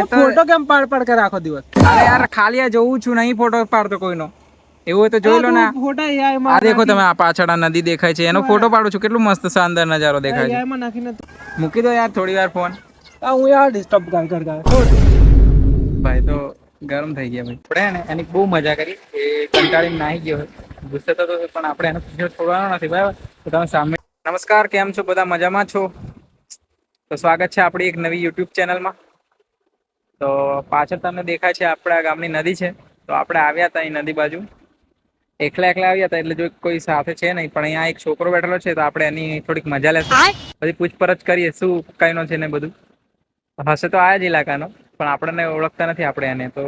Photo કેમ પાડ પાડ કરે આખો દિવસ? અરે યાર ખાલી આ જોઉં છું નહીં ફોટો પાડતો કોઈનો. એવું હોય તો જોઈ લો ને ફોટા આ દેખો તમે આ પાછળ આ નદી દેખાય છે એનો ફોટો પાડું છું કેટલું મસ્ત શાનદાર નજારો દેખાય છે. નાખીને મૂકી દો યાર થોડી વાર ફોન. આ હું યાર ડિસ્ટર્બ કર કર ભાઈ તો ગરમ થઈ ગયા ભાઈ. આપણે ને એની બહુ મજા કરી એ કંટાળીને નાહી ગયો. ગુસ્સે તો પણ આપણે એનો પીછો છોડવાનો નથી બરાબર? તો તમે સામે નમસ્કાર કેમ છો? બધા મજામાં છો? તો સ્વાગત છે આપણી એક નવી યુટ્યુબ ચેનલમાં તો પાછળ તમને દેખાય છે આપણા ગામની નદી છે. તો આપણે આવ્યા હતા અહીં નદી બાજુ. એકલા એકલા આવ્યા હતા એટલે જો કોઈ સાથે છે નહીં પણ અહીંયા એક છોકરો બેઠેલો છે તો આપણે એની થોડીક મજા લેશું. પછી પૂછપરછ કરીએ શું કઈનો છે ને બધું. હશે તો આ જ ઇલાકાનો પણ આપણને ઓળખતા નથી આપણે એને. તો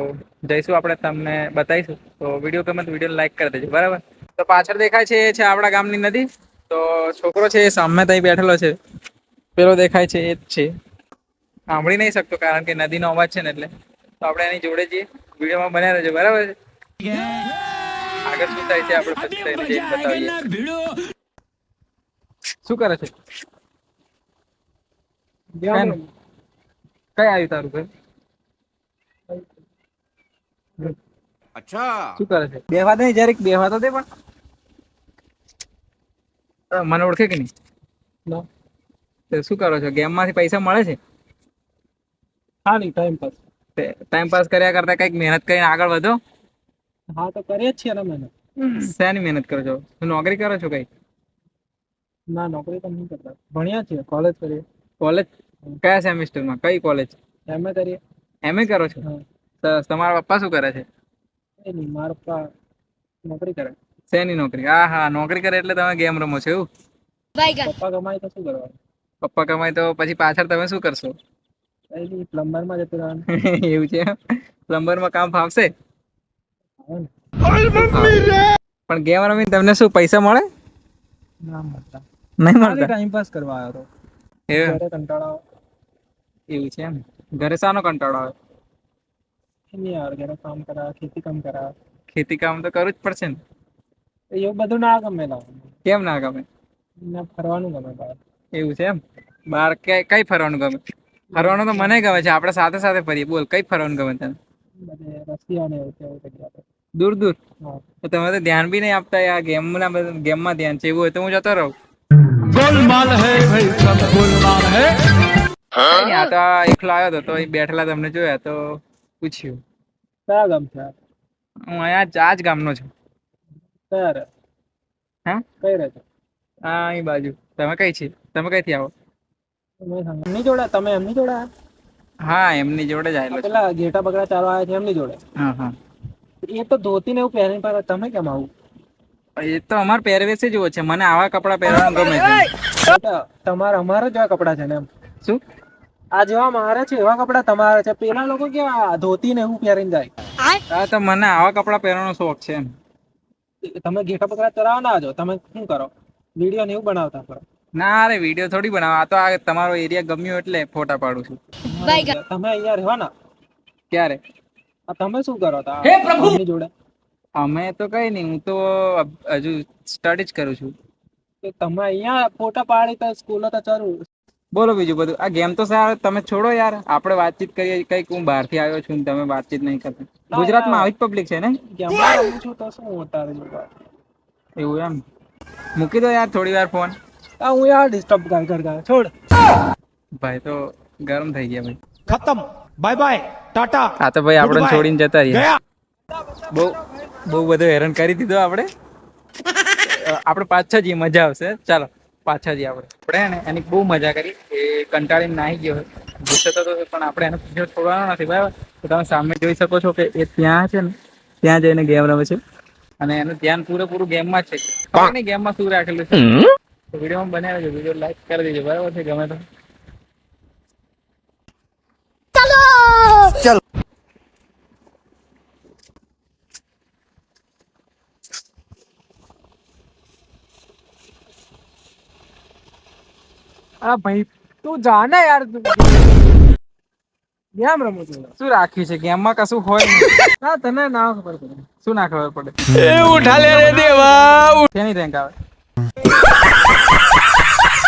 જઈશું આપણે તમને બતાવીશું. તો વીડિયો ગમે તો વીડિયો લાઈક કરી દેજો બરાબર? તો પાછળ દેખાય છે એ છે આપણા ગામની નદી. તો છોકરો છે એ સામે ત્યાં બેઠેલો છે. પેલો દેખાય છે એ જ છે. સાંભળી નહીં શકતો કારણ કે નદીનો અવાજ છે ને એટલે. તો આપણે એની જોડે જઈએ. વિડીયોમાં બન્યા રહેજો. બરાબર છે? આગળ શું થાય છે આપણે પછી થઈને જઈને બતાવીએ. શું કરે છે? કઈ આવ્યું તારું ભાઈ શું કરે છે? બેહવા દે જયારે બેહવા તો મને ઓળખે કે નહીં? શું કરો છો? ગેમમાંથી પૈસા મળે છે? હા નહીં ટાઈમ પાસ ટાઈમ પાસ કર્યા કરતા કંઈક મહેનત કરીને આગળ વધો. હા તો કરીએ જ છીએ ને મહેનત. શેની મહેનત કરો છો? નોકરી કરો છો કઈ? ના નોકરી તો નહીં કરતા. ભણ્યા છીએ કોલેજ કરીએ. કોલેજ કયા સેમિસ્ટરમાં? કઈ કોલેજ એમએ કરીએ. એમએ કરો છો? હા. સરસ. તમારા પપ્પા શું કરે છે? મારા પપ્પા નોકરી કરે. શેની નોકરી? હા હા નોકરી કરે એટલે તમે ગેમ રમો છો એવું? પપ્પા કમાય તો શું કરવાનું? પપ્પા કમાય તો પછી પાછળ તમે શું કરશો? એ નહીં પ્લમ્બરમાં જતું રહેવાનું. એવું છે પ્લમ્બરમાં કામ ફાવશે? પણ ગેમ રમીને તમને શું પૈસા મળે? ના મળતા. નહીં મળતા? ટાઈમ પાસ કરવા આવ્યો હતો કંટાળો એવું છે એમ? ઘરે શાનો કંટાળો આવે? નહીં યાર ઘરે કામ કરા ખેતી કામ કરા ખેતી કામ તો કરવું જ પડશે ને. એવું બધું ના ગમે કેમ ના ગમે? ના ફરવાનું ગમે બહાર એવું છે એમ? બહાર કઈ ફરવાનું ગમે? ફરવાનું તો મને ગમે છે આપણે સાથે સાથે ફરીએ. બોલ કઈ ફરવાનું ગમે તને? દૂર દૂર? તો તમે તો ધ્યાન બી નહીં આપતા આ ગેમ ના ગેમમાં ધ્યાન છે એવું હોય તો હું જતો રહું. ગોલમાલ હે ભાઈ સબ ગોલમાલ હે. આ તો એકલો આવ્યો હતો તો અહીં બેઠેલા તમને જોયા તો પૂછ્યું. કયા ગામ છે હું અહીંયા ચાજ ગામનો છું. કયા રહે? હા? કઈ રહે આ અહીં બાજુ. તમે કઈ છે? તમે કઈથી આવો? એમની જોડે તમે એમની જોડે હા એમની જોડે જ આવેલો પેલા ઘેટા બગડા ચાલવા આવ્યા છે એમની જોડે? હા હા. એ તો ધોતી ને એવું પહેરીને પાછા તમે કેમ આવું? એ તો અમાર પહેરવેશ જ એવો છે મને આવા કપડા પહેરવાનું ગમે છે. તમારે તો તમારા અમારા જેવા કપડા છે ને એમ. શું? આ જેવા મારે છે એવા કપડા તમારા છે. પેલા લોકો કેવા ધોતી ને એવું પહેરીને જાય. હા તો મને આવા કપડા પહેરવાનો શોખ છે એમ. તમે ઘેટા બગડા ચરાવવા ના જો તમે શું કરો? વીડિયો ને એવું બનાવતા કરો ના અરે વીડિયો થોડી બનાવ. આ તો આ તમારો એરિયા ગમ્યો એટલે ફોટા પાડું છું. તમે અહીંયા રહેવાના? ક્યારે? આ તમે શું કરો હતા હે પ્રભુ! જોડે? અમે તો કઈ નહીં હું તો હજુ સ્ટડી જ કરું છું. તો તમે અહીંયા ફોટા પાડી તો સ્કૂલો તો ચરું બોલો બીજું બધું. આ ગેમ તો સાર તમે છોડો યાર. આપણે વાતચીત કરીએ કંઈક હું બહારથી આવ્યો છું ને તમે વાતચીત નહીં કરતા. ગુજરાતમાં આવી જ પબ્લિક છે ને? ગેમ છું તો શું એવું એમ. મૂકી દો યાર થોડી વાર ફોન આ હું યાર ડિસ્ટર્બ કર કર કર. છોડ. ભાઈ તો ગરમ થઈ ગયા ભાઈ. ખતમ. બાય બાય ટાટા આ તો ભાઈ આપણે છોડીને જતા રહ્યા. બહુ બહુ બધો હેરાન કરી દીધો આપણે. આપણે પાછા જઈએ મજા આવશે. ચાલો પાછા જઈએ આપણે. આપણે એની બહુ મજા કરી. એ કંટાળીને નાહી ગયો. ગુસ્સે તો પણ આપણે એનો પીછો છોડવાનો નથી બરાબર? તો તમે સામે જોઈ શકો છો કે એ ત્યાં છે ને ત્યાં જઈને ગેમ રમે છે. અને એનું ધ્યાન પૂરેપૂરું ગેમમાં છે. ગેમમાં શું રાખેલું છે? વિડીયોમાં બનાવે છે વીડિયો લાઈક કરી દેજો બરાબર છે ગમે તો? ચલો! ચલો. આ ભાઈ તું જાને યાર તું. ગેમ રમું છું? શું રાખ્યું છે ગેમમાં કશું હોય ના તને ના ખબર પડે. શું ના ખબર પડે? એ ઉઠાલે રે દેવા તેની રેન્ક આવે?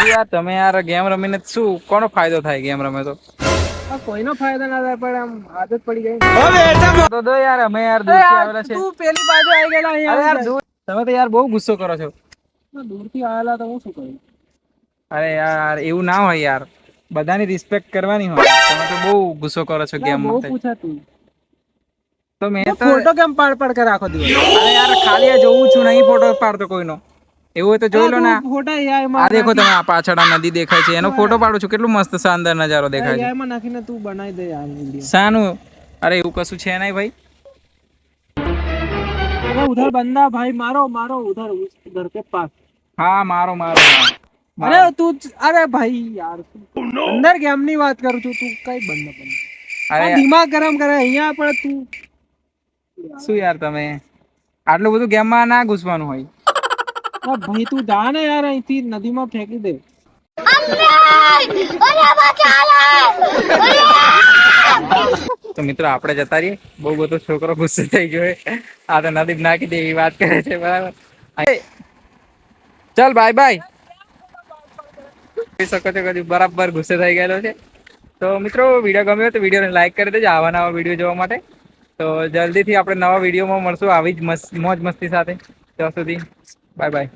યાર તમે યાર ગેમ રમીને શું કોનો ફાયદો થાય ગેમ રમે તો? કોઈનો ફાયદો ના થાય પણ આમ આદત પડી ગઈ. તો દો યાર અમે યાર દૂર આવેલા છે તું પેલી બાજુ આવી ગયેલા અહીંયા યાર દૂર તમે તો યાર બહુ ગુસ્સો કરો છો. દૂરથી આવેલા તો હું શું કરું? અરે યાર એવું ના હોય યાર. બધાની રિસ્પેક્ટ કરવાની હોય. તમે તો બહુ ગુસ્સો કરો છો ગેમ માટે. તો મેં તો ફોટો કેમ પાડ પાડ કે આખો દિવસ? અરે યાર ખાલી આ જોઉં છું નહીં ફોટો પાડતો કોઈનો. એવું તો જોઈ લો ને. આ દેખો તમે આ પાછળ નદી દેખાય છે. એનો ફોટો પાડું છું. કેટલું મસ્ત શાનદાર નજારો દેખાય છે. એમાં નાખીને તું બનાવી દે યાર સાનું અરે એવું કશું છે નહીં ભાઈ. ઉધર બંદા ભાઈ મારો મારો ઉધર ઉધર કે પાસ હા મારો મારો. અરે તું અરે ભાઈ યાર oh અંદર ગેમની વાત કરું છું તું કઈ બંધ બંધ અરે દિમાગ ગરમ કરે અહીંયા પણ તું શું યાર તમે? આટલું બધું ગેમમાં ના ઘૂસવાનું હોય. ભાઈ તું જા ને યાર અહીંથી નદીમાં ફેંકી દે. તો મિત્રો, આપણે જતા રહીએ. બહુ બધો છોકરો ગુસ્સે થઈ ગયો આ તો નદી નાખી દે એવી વાત કરે છે, બરાબર? ચાલ બાય બાય શકો છો, કદી બરાબર ગુસ્સે થઈ ગયેલો છે. તો મિત્રો, વીડિયો ગમ્યો તો વિડીયોને લાઈક કરી દેજો, આવા નવા વીડિયો જોવા માટે. તો જલ્દીથી આપણે નવા વિડીયોમાં મળશું આવી જ મોજ મસ્તી સાથે. ત્યાં સુધી બાય બાય